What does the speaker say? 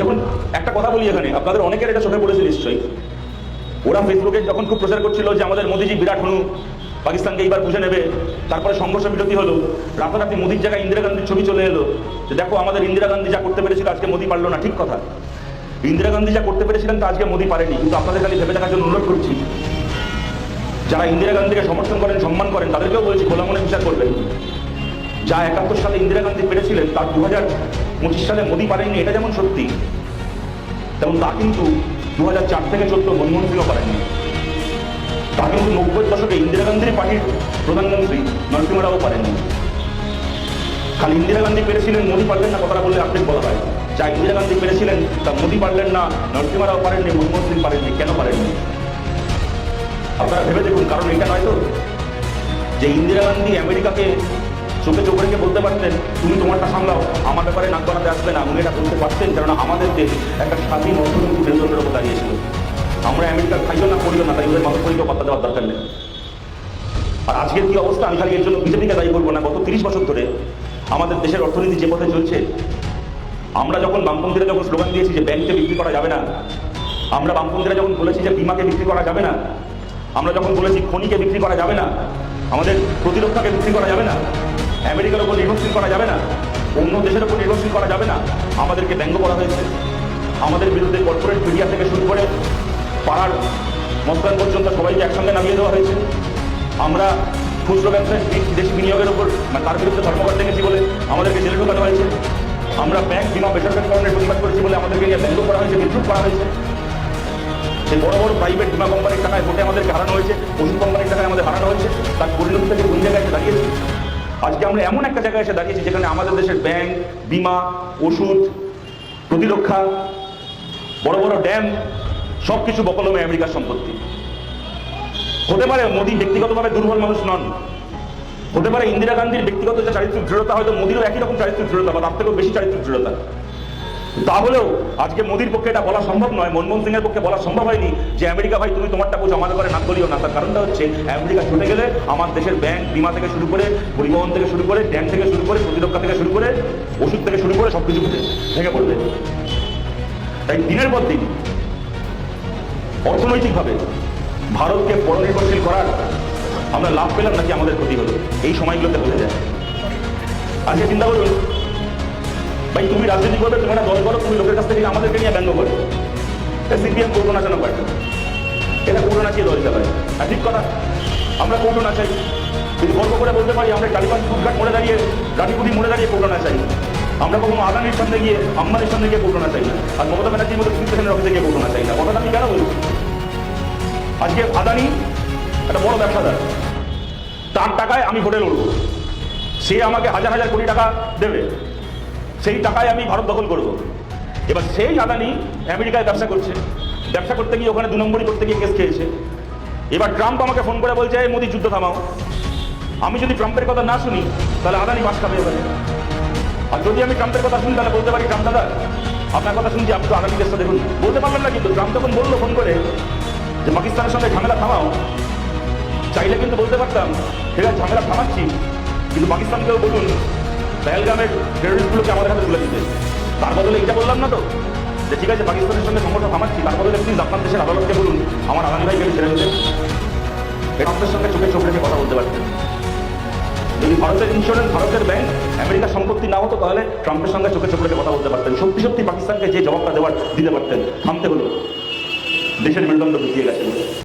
দেখুন, একটা কথা বলি এখানে। আপনাদের অনেকের এটা চোখে পড়েছে নিশ্চয়ই। ওরা ফেসবুকে যখন খুব প্রচার করছিল যে আমাদের মোদিজি বিরাট হনু, পাকিস্তানকে এইবার বুঝে নেবে, তারপরে সংঘর্ষ বিরতি হলো, রাতারাতি মোদির জায়গায় ইন্দিরা গান্ধীর ছবি চলে এলো, যে দেখো আমাদের ইন্দিরা গান্ধী যা করতে পেরেছিল আজকে মোদি পারল না, ঠিক কথা। ইন্দিরা গান্ধী যা করতে পেরেছিলেন তা আজকে মোদি পারেনি, কিন্তু আপনাদের খালি ভেবে দেখার জন্য অনুরোধ করছি। যারা ইন্দিরা গান্ধীকে সমর্থন করেন, সম্মান করেন, তাদেরকেও বলছি, খোলা মনে বিচার করবেন। যা একাত্তর সালে ইন্দিরা গান্ধী পেরেছিলেন, তার দু হাজার পঁচিশ সালে মোদি পারেননি, এটা যেমন সত্যি, তেমন তা কিন্তু দু হাজার চার থেকে চোদ্দ মনমোহন সিংও পারেননি। তা কিন্তু নব্বই দশকে ইন্দিরা গান্ধীর পার্টির প্রধানমন্ত্রী নরসিংহ রাও পারেননি। খালি ইন্দিরা গান্ধী পেরেছিলেন, মোদি পারলেন না, কথাটা বললে আপনি বলা হয়। যা ইন্দিরা গান্ধী পেরেছিলেন, তা মোদি পারলেন না নরসিংহ রাও পারেননি মনমোহন সিং পারেননি, কেন পারেননি? আপনারা ভেবে দেখুন, কারণ এটা নয় তো, যে ইন্দিরা গান্ধী আমেরিকাকে চোখে চোখ রেখে বলতে পারতেন, তুমি তোমারটা সামলাও, আমার ব্যাপারে নাক গলাতে আসবে না। উনি এটা করতে পারতেন, কেননা আমাদের দেশ একটা স্বাধীন অর্থনৈতিক মেরুদণ্ডের উপর দাঁড়িয়েছিল। আমরা আমেরিকার খাইও না করিও না, তাই ওদের মাথা পরীক্ষা পাত্তা দেওয়ার দরকার নেই। আর আজকের কি অবস্থা, আমি খালি এর জন্য বিজেপিকে দায়ী করব না? গত তিরিশ বছর ধরে আমাদের দেশের অর্থনীতি যে পথে চলছে, আমরা যখন বামপন্থীরা যখন স্লোগান দিয়েছি যে ব্যাংকে বিক্রি করা যাবে না, আমরা বামপন্থীরা যখন বলেছি যে বিমাকে বিক্রি করা যাবে না, আমরা যখন বলেছি খনিকে বিক্রি করা যাবে না, আমাদের প্রতিরক্ষাকে বিক্রি করা যাবে না আমেরিকার উপর নির্ভরশীল করা যাবে না, অন্য দেশের উপর নির্ভরশীল করা যাবে না। আমাদেরকে ব্যঙ্গ করা হয়েছে। আমাদের বিরুদ্ধে কর্পোরেট মিডিয়া থেকে শুরু করে পাড়ার মস্তান পর্যন্ত সবাইকে একসঙ্গে নামিয়ে দেওয়া হয়েছে। আমরা খুচরো ব্যবসায় বিদেশি বিনিয়োগের উপর মানে তার বিরুদ্ধে ধর্মঘট দেখেছি বলে আমাদেরকে জেলে ঢোকানো হয়েছে। আমরা ব্যাংক বিমা বেসরকারীকরণের প্রতিবাদ করেছি বলে আমাদেরকে নিয়ে ব্যঙ্গ করা হয়েছে, বিদ্রুপ করা হয়েছে। সেই বড় বড় প্রাইভেট বিমা কোম্পানির টাকায় ভোটে আমাদেরকে হারানো হয়েছে ওষুধ কোম্পানির টাকায় আমাদের হারানো হয়েছে। তার পরিণতি থেকে কোন জায়গায় দাঁড়িয়েছি? আজকে আমরা এমন একটা জায়গায় এসে দাঁড়িয়েছি যেখানে আমাদের দেশের ব্যাংক, বিমা, ওষুধ, প্রতিরক্ষা, বড় বড় ড্যাম সব কিছু বকলমে আমেরিকার সম্পত্তি। হতে পারে মোদী ব্যক্তিগতভাবে দুর্বল মানুষ নন। হতে পারে ইন্দিরা গান্ধীর ব্যক্তিগত যে চারিত্রিক দৃঢ়তা, হয়তো মোদিরও একই রকম চারিত্রিক দৃঢ়তা, বা তার থেকেও বেশি চারিত্রিক দৃঢ়তা। তাহলেও আজকে মোদির পক্ষে এটা বলা সম্ভব নয়, মনমোহন সিং এর পক্ষে বলা সম্ভব হয়নি যে আমেরিকা ভাই তুমি তোমারটা বুঝো, আমাদের করে নাক গলিও না। তার কারণটা হচ্ছে আমেরিকা ছুটে গেলে আমার দেশের ব্যাংক, বিমা থেকে শুরু করে পরিবহন থেকে শুরু করে, ড্যাম থেকে শুরু করে, প্রতিরক্ষা থেকে শুরু করে, ওষুধ থেকে শুরু করে সব কিছু ভেঙে পড়বে। তাই দিনের পর দিন অর্থনৈতিকভাবে ভারতকে পরনির্ভরশীল করার আমরা লাভ পেলাম নাকি আমাদের ক্ষতি হলো? এই সময়গুলোতে বোঝা যায় আজকে চিন্তা করুন ভাই, তুমি রাজনীতি করবে তুমি একটা দল করো, তুমি লোকের কাছ থেকে আমাদেরকে নিয়ে ব্যঙ্গ করে। সিপিএম কৌটো কেন পার্টি এটা কৌটো নাচিয়ে দল চালায়? আর ঠিক কথা, আমরা করব না চাই। কিন্তু গর্ব করে বলতে পারি, আমরা টালিবান ফুটঘাট মরে দাঁড়িয়ে গাড়িপুরি মরে দাঁড়িয়ে কৌটো নাচাই আমরা কখনো আদানির সামনে গিয়ে, আম্বানির সামনে গিয়ে কৌটো নাচাই না আর মমতা ব্যানার্জির মতো কৃষ্ণের অফিসে গিয়ে কৌটো নাচাই না। কথাটা আমি কেন বলছি? আজকে আদানি একটা বড় ব্যবসাদার। তার টাকায় আমি ভোটে উঠবো সে আমাকে হাজার হাজার কোটি টাকা দেবে। সেই টাকায় আমি ভারত দখল করব। এবার সেই আদানি আমেরিকায় ব্যবসা করছে। ব্যবসা করতে গিয়ে ওখানে দু নম্বরই করতে গিয়ে কেস খেয়েছে। এবার ট্রাম্প আমাকে ফোন করে বলছে, "এই মোদি, যুদ্ধ থামাও। আমি যদি ট্রাম্পের কথা না শুনি, তাহলে আদানি বাস খাবে এবারে। আর যদি আমি ট্রাম্পের কথা শুনি, তাহলে বলতে পারি, ট্রাম্প দাদা, আপনার কথা শুনছি, আপনি তো আগামী দেশটা দেখুন বলতে পারলাম না কিন্তু, ট্রাম্প যখন বলল ফোন করে যে, পাকিস্তানের সঙ্গে ঝামেলা থামাও। চাইলে কিন্তু বলতে পারতাম, ঠিক আছে, ঝামেলা থামাচ্ছি, কিন্তু পাকিস্তানকেও বলুন পেহেলগামের টেরোরিস্টগুলোকে আমাদের হাতে তুলে দিতে। তার বদলে এটা বললাম না তো? যে ঠিক আছে, পাকিস্তানের সঙ্গে সংঘর্ষ থামাচ্ছি তার বদলে প্লিজ আপনার দেশের আদালতকে বলুন, আমার আদানি ভাইকে ছেড়ে দিতে আপনার সঙ্গে চোখে চোখ রেখে কথা বলতে পারতেন যদি ভারতের ইন্স্যুরেন্স ভারতের ব্যাংক আমেরিকার সম্পত্তি না হতো, তাহলে ট্রাম্পের সঙ্গে চোখে চোখ কথা বলতে পারতেন। সত্যি সত্যি পাকিস্তানকে যে জবাবটা দেওয়ার দিতে পারতেন, থামতে হলো দেশের মেরুদণ্ড ঢুকিয়ে গেছে।